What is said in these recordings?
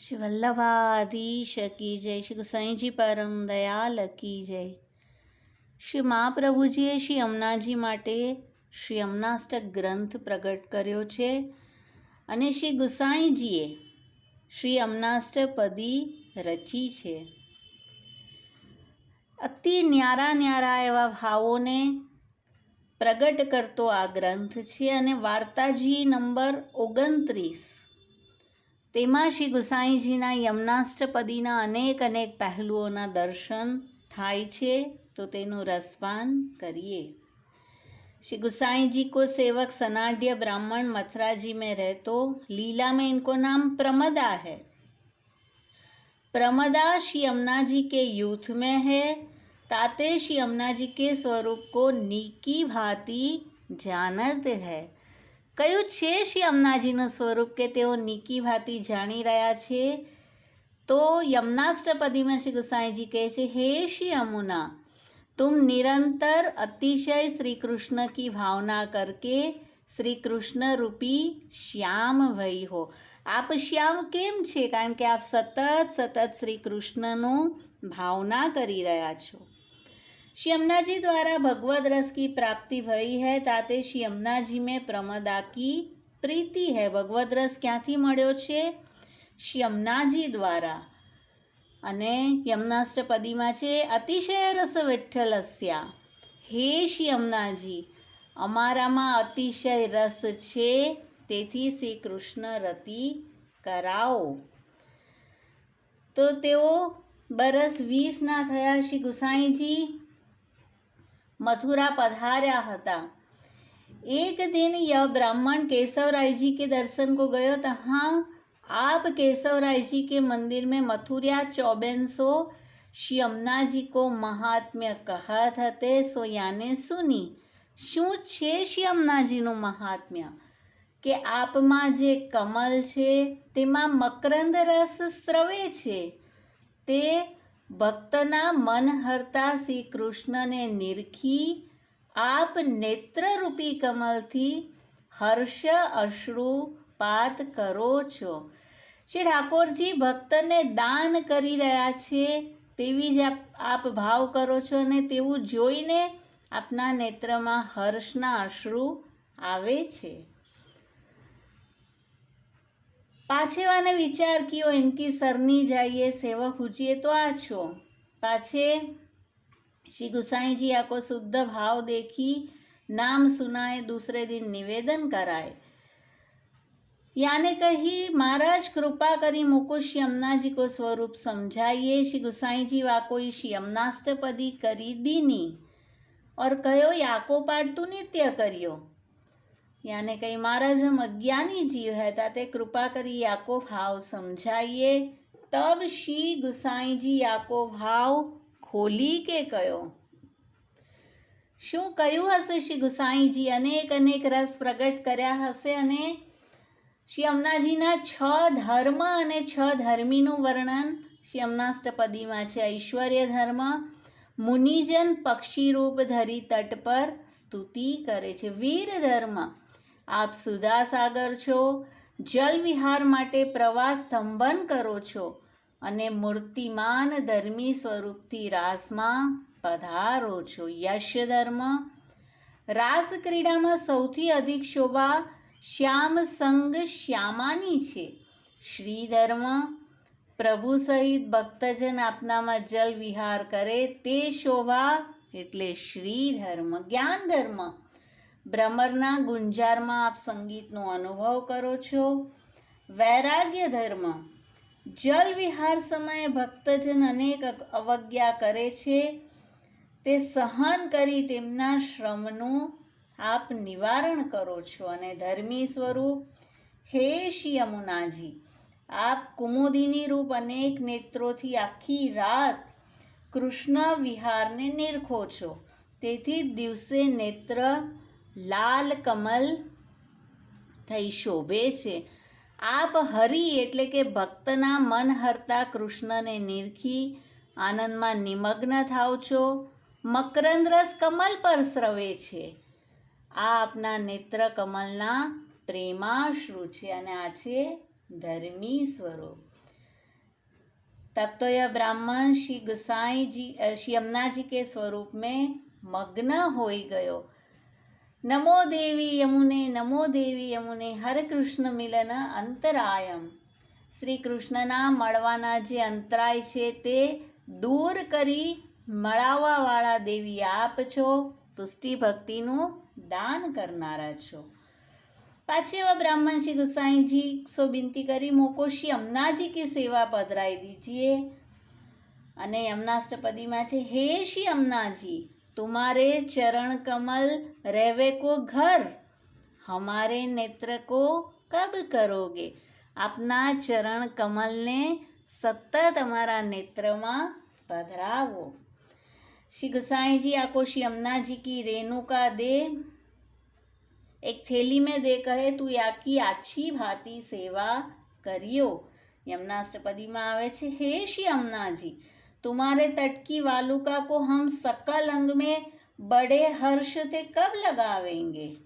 શ્રી વલ્લભાધીશ કી જય શ્રી ગુસાઈજી પરમ દયાલ કી જય. શ્રી મહાપ્રભુજીએ શ્રી અમનાજી માટે શ્રી અમનાષ્ટક ગ્રંથ પ્રગટ કર્યો છે અને શ્રી ગુસાઈજીએ શ્રી અમનાષ્ટપદી રચી છે. અતિ ન્યારા ન્યારા એવા ભાવોને પ્રગટ કરતો આ ગ્રંથ છે અને વાર્તાજી નંબર ઓગણત્રીસ તેમાં શ્રી ગુસાઈજીના યમનાષ્ટપદીના અનેક અનેક પહેલુઓના દર્શન થાય છે તો તેનું રસપાન કરીએ श्री गुसाई जी को सेवक सनाड्य ब्राह्मण मथुरा जी में रहतो लीला में इनको नाम प्रमदा है प्रमदा श्री यमुना जी के यूथ में है ताते श्री यमुना जी के स्वरूप को नीकी भांति जानत है કયું છે શ્રી અમનાજીનું સ્વરૂપ કે તેઓ નીકી ભાતી જાણી રહ્યા છે? તો યમનાષ્ટ્રપદીમાં શ્રી ગુસાઈજી કહે છે, હે શ્રી અમુના તુમ નિરંતર અતિશય શ્રી કૃષ્ણ કી ભાવના કરકે શ્રી કૃષ્ણ રૂપી શ્યામ વહી હો. આપ શ્યામ કેમ છે? કારણ કે આપ સતત સતત શ્રી કૃષ્ણનું ભાવના કરી રહ્યા છો. श्री यमुना जी द्वारा भगवत रस की प्राप्ति भई है ताते श्री यमुना जी में प्रमदा की પ્રીતિ હૈ ભગવદ રસ ક્યાંથી મળ્યો છે શ્રી યમુનાજી દ્વારા અને યમનાષ્ટપદીમાં છે અતિશય રસ વિઠ્ઠલસ્યા હે શ્રી યમુનાજી અમારામાં અતિશય રસ છે તેથી શ્રી કૃષ્ણ રતિ કરાવો તો તેઓ બરસ વીસના થયા શ્રી ગુસાઈજી મથુરા પધાર્યા હતા एक दिन यह ब्राह्मण केशव राय जी के दर्शन को गयो तहाँ आप केशव राय जी के मंदिर में मथुरा चौबन सौ श्री यमुना जी को महात्म्य कहत हते સો યાને સુની શું છે શ્રી યમુનાજીનું મહાત્મ્ય કે આપમાં જે કમલ છે તેમાં મકરંદ રસ સ્રવે છે તે ભક્તના મન હરતા શ્રી કૃષ્ણને નિરખી, આપ નેત્રરૂપી કમલથી હર્ષ અશ્રુપાત કરો છો. શ્રી ઠાકોરજી ભક્તને દાન કરી રહ્યા છે તેવી જ આપ ભાવ કરો છો અને તેવું જોઈને આપના નેત્રમાં હર્ષના અશ્રુ આવે છે. પાછે વાને વિચાર કિયો ઇનકી સરની જાઈએ સેવક હુજીએ તો આ છો. પાછે શ્રી ગુસાઈજી આકો શુદ્ધ ભાવ દેખી નામ સુનાય, દૂસરે દિન નિવેદન કરાય. યાને કહી, મહારાજ, કૃપા કરી મુકો શ્રી અમનાજી કો સ્વરૂપ સમજાઈએ. શ્રી ગુસાઈજી વાકોઈ શ્રી અમનાષ્ટપદી કરી દીની. ઓર કયો, યાકો પાડતું નિત્ય કર્યો. યાને કંઈ મારા જમ અજ્ઞાની જીવ હતા તે કૃપા કરી યાકો ભાવ સમજાઈએ. તબ શી ગુસાઈજી યાકો ભાવ ખોલી કે કયો? શું કયું હશે શ્રી ગુસાઈજી? અનેક અનેક રસ પ્રગટ કર્યા હશે અને શ્રી અમનાજીના છ ધર્મ અને છ ધર્મીનું વર્ણન શ્રી અમનાષ્ટપદીમાં છે. ઐશ્વર્ય ધર્મ, મુનિજન પક્ષી રૂપ ધરી તટ પર સ્તુતિ કરે છે. વીર ધર્મ આપ સુધા સાગર છો જલ વિહાર માટે પ્રવાસ સ્તંભન કરો છો અને મૂર્તિમાન ધર્મી સ્વરૂપથી રાસમાં પધારો છો યશ ધર્મ. રાસ ક્રીડામાં સૌથી અધિક શોભા શ્યામ સંગ શ્યામાની છે. શ્રી ધર્મ, પ્રભુ સહિત ભક્તજન આપનામાં જલ વિહાર કરે તે શોભા એટલે શ્રી ધર્મ, જ્ઞાન ધર્મ. ભ્રમરના ગુંજારમાં આપ સંગીતનો અનુભવ કરો છો. વૈરાગ્ય ધર્મ. જલ વિહાર સમયે ભક્તજન અનેક અવજ્ઞા કરે છે. તે સહન કરી તેમના શ્રમનું આપ નિવારણ કરો છો અને ધર્મી સ્વરૂપ. હે શ્રી યમુનાજી આપ કુમુદિની રૂપ અનેક નેત્રોથી આખી રાત કૃષ્ણ વિહારને નિરખો છો. તેથી દિવસે નેત્ર લાલ કમલ થઈ શોભે છે આપ હરિ એટલે કે ભક્તના મન હરતા કૃષ્ણને નિરખી આનંદમાં નિમગ્ન થાવ છો મકરંદ રસ કમલ પર સ્રવે છે આ આપના નેત્ર કમલના પ્રેમાશ્રુ છે અને આ છે ધર્મી સ્વરૂપ तब तो यह ब्राह्मण श्री गुसाई जी अ, श्री यमुना जी के स्वरूप में मग्न हो गयो નમો દેવી યમુને નમો દેવી યમુને હરે કૃષ્ણ મિલન અંતરાયમ શ્રી કૃષ્ણના મળવાના જે અંતરાય છે તે દૂર કરી મળાવવાવાળા દેવી આપ છો પુષ્ટિ ભક્તિનું દાન કરનારા છો પાછી એવા બ્રાહ્મણ શ્રી ગુસાઈજી સો બિનતી કરી મોકો શ્રી અમનાજી કે સેવા પધરાઈ દીજીએ અને યમનાષ્ટપદીમાં છે, હે શ્રી અમનાજી तुम्हारे चरण कमल रहवे को घर हमारे नेत्र को कब करोगे આપના ચરણ કમલને સતત અમારા નેત્રમાં પધરાવો શ્રી गुसाई आपको श्री यमुना जी की रेणुका दे एक थैली में दे कहे તું યાકી આછી ભાતી સેવા કર્યો यमुनाष्टपदी में आवे छे हे श्री यमुनाजी तुम्हारे तट की वालुका को हम सकल अंग में बड़े हर्ष से कब लगावेंगे?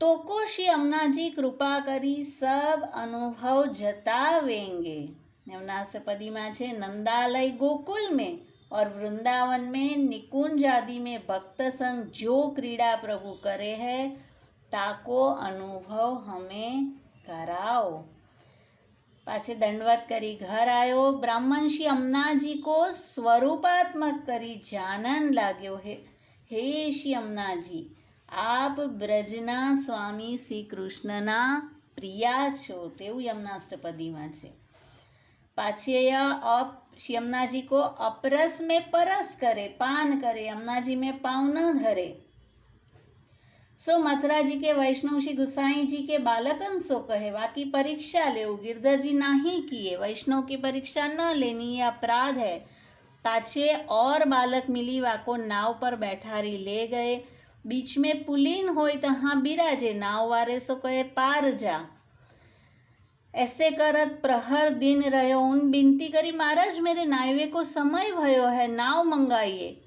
तो को श्री यमुना जी, कृपा करी सब अनुभव जतावेंगे। यमुनाष्टपदी में छे नंदालय गोकुल में और वृंदावन में निकुंज आदि में भक्त संग जो क्रीड़ा प्रभु करे है, ताको अनुभव हमें कराओ। પાછે દંડવત કરી ઘર આવ્યો બ્રાહ્મણ શ્રી અમનાજી કો સ્વરૂપાત્મક કરી જાનન લાગ્યો હે. હે શ્રી અમનાજી, આપ બ્રજના સ્વામી શ્રી કૃષ્ણના પ્રિયા છો તેવું યમનાષ્ટપદીમાં છે. પાછેય અપ, શ્રી અમનાજી કો અપરસ મેં પરસ કરે, પાન કરે, અમનાજી મેં પાવ ન ધરે. सो मथुरा जी के वैष्णव श्री गुसाई जी के बालकन सो कहे, बाकी परीक्षा ले गिरधर जी नाही किए। वैष्णव की परीक्षा न लेनी ये अपराध है। पाछे और बालक मिली वाको नाव पर बैठारी ले गए। बीच में पुलीन होय तहाँ बिराजे। नाव वारे सो कहे, पार जा। ऐसे करत प्रहर दिन रहो। उन बिनती करी, महाराज, मेरे नायवे को समय भयो है। नाव मंगाइए।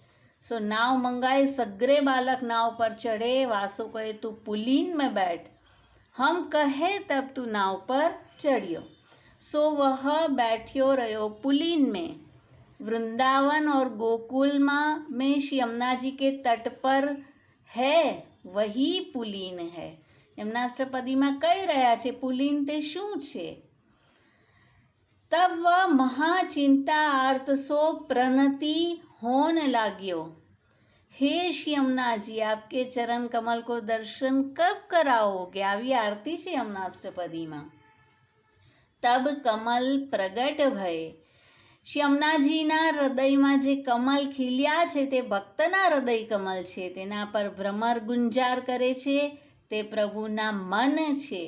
सो नाव मंगाए सगरे बालक नाव पर चढ़े वासु कहे तू पुलीन में बैठ हम कहे तब तू नाव पर चढ़ियो सो वह बैठियो रहो पुलीन में वृंदावन और गोकुल माँ में श्री यमुना जी के तट पर है वही પુલીન હે યમનાષ્ટપદીમાં કહી રહ્યા છે પુલીન તે શું છે તબ વહ મહાચિંતા આર્ત સો પ્રનતિ होन लाग्यो हे श्री यमुना जी आपके चरण कमल को दर्शन कब कराओगे આવી આરતી છે યમનાષ્ટપદીમાં તબ કમલ પ્રગટ ભય શ્રી યમુનાજીના હૃદયમાં જે કમલ ખીલ્યા છે તે ભક્તના હૃદય કમલ છે તેના પર ભ્રમર ગુંજાર કરે છે તે પ્રભુના મન છે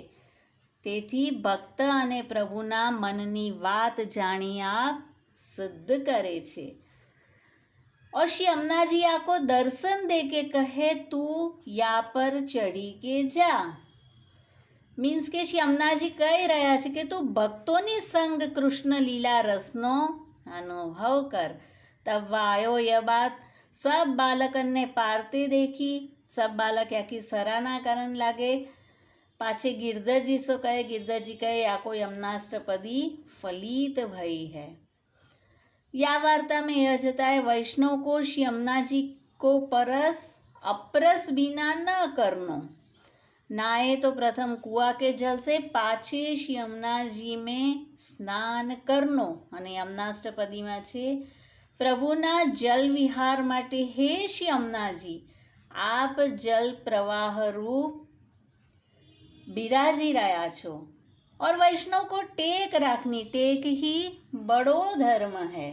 તેથી ભક્ત અને પ્રભુના મનની વાત જાણી આપ સિદ્ધ કરે છે और श्री अम्ना जी आपको दर्शन दे के कहे तू या पर चढ़ी के जा મીન્સ કે શ્રી અમનાજી કહી રહ્યા છે કે તું ભક્તોની સંગ કૃષ્ણ લીલા રસનો अनुभव कर तब आयो यह बात सब बालकन ने पारते देखी सब बालक याकी सराहना करन लागे पाछे गिरधर जी सो कहे गिरधर जी कहे आको या वार्ता में यह जता है वैष्णव को श्री यमुना जी को परस अपरस बिना न करनो नाए तो प्रथम कुआ के जल से पाछे श्री यमुना जी में સ્નાન કરનો અને યમનાષ્ટપદીમાં છે પ્રભુના જલ વિહાર માટે હે શ્રી યમુનાજી આપ જલ प्रवाह रूप बिराजी रहा छो और वैष्णव को टेक राखनी टेक ही बड़ो धर्म है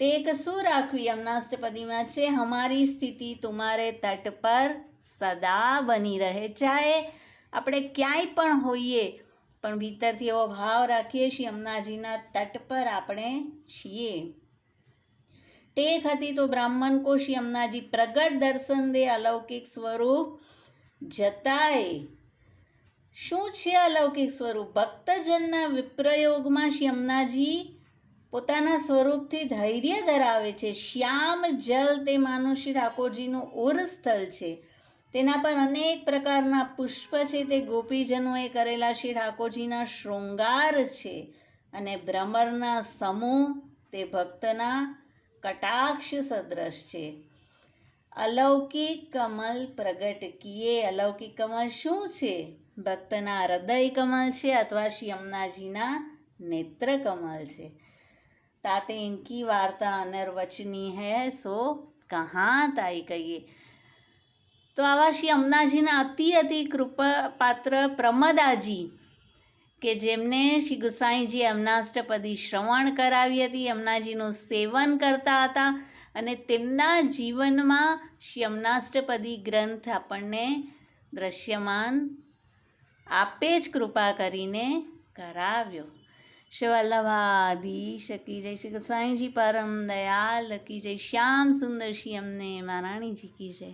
ટેક શું રાખવી અમનાષ્ટપદીમાં છે. હમારી સ્થિતિ તુમારે તટ પર સદા બની રહે ચાહે. આપણે ક્યાંય પણ હોઈએ, પણ ભીતરથી એવો ભાવ રાખીએ છીએ અમનાજીના તટ પર આપણે છીએ. ટેક હતી તો બ્રાહ્મણ કો શ્રી અમનાજી પ્રગટ દર્શન દે અલૌકિક સ્વરૂપ જતાય. શું છે અલૌકિક સ્વરૂપ? ભક્તજનના વિપ્રયોગમાં શ્રી યમુનાજી પોતાના સ્વરૂપથી ધૈર્ય ધરાવે છે. શ્યામ જલ તે માનુષી ઠાકોરજીનું ઉર સ્થળ છે. તેના પર અનેક પ્રકારના પુષ્પ છે. તે ગોપીજનોએ કરેલા શ્રી ઠાકોરજીના શૃંગાર છે અને ભ્રમરના સમૂહ તે ભક્તના કટાક્ષ સદ્રશ છે. અલૌકિક કમલ પ્રગટ કીએ. અલૌકિક કમલ શું છે? ભક્તના હૃદય કમલ છે અથવા શ્રી યમુનાજીના નેત્ર કમલ છે. તાતે ઇનકી વાર્તા અનર્વચની હૈ સો કહા તાઈ કહીએ તો આવા શ્રી અમનાજીના અતિ અતિ કૃપા પાત્ર પ્રમદાજી કે જેમને શ્રી ગુસાઈજી અમનાષ્ટપદી શ્રવણ કરાવી હતી અમનાજીનું સેવન કરતા હતા અને તેમના જીવનમાં શ્રી અમનાષ્ટપદી ગ્રંથ આપણને દ્રશ્યમાન આપે જ કૃપા કરીને કરાવ્યો શ્રી વલ્લભાધીશ કી જય શ્રી ગુસાઈજી પરમ દયાલ કી જય. શ્યામ સુંદર શ્રી અમને મહારાણીજી કી જય.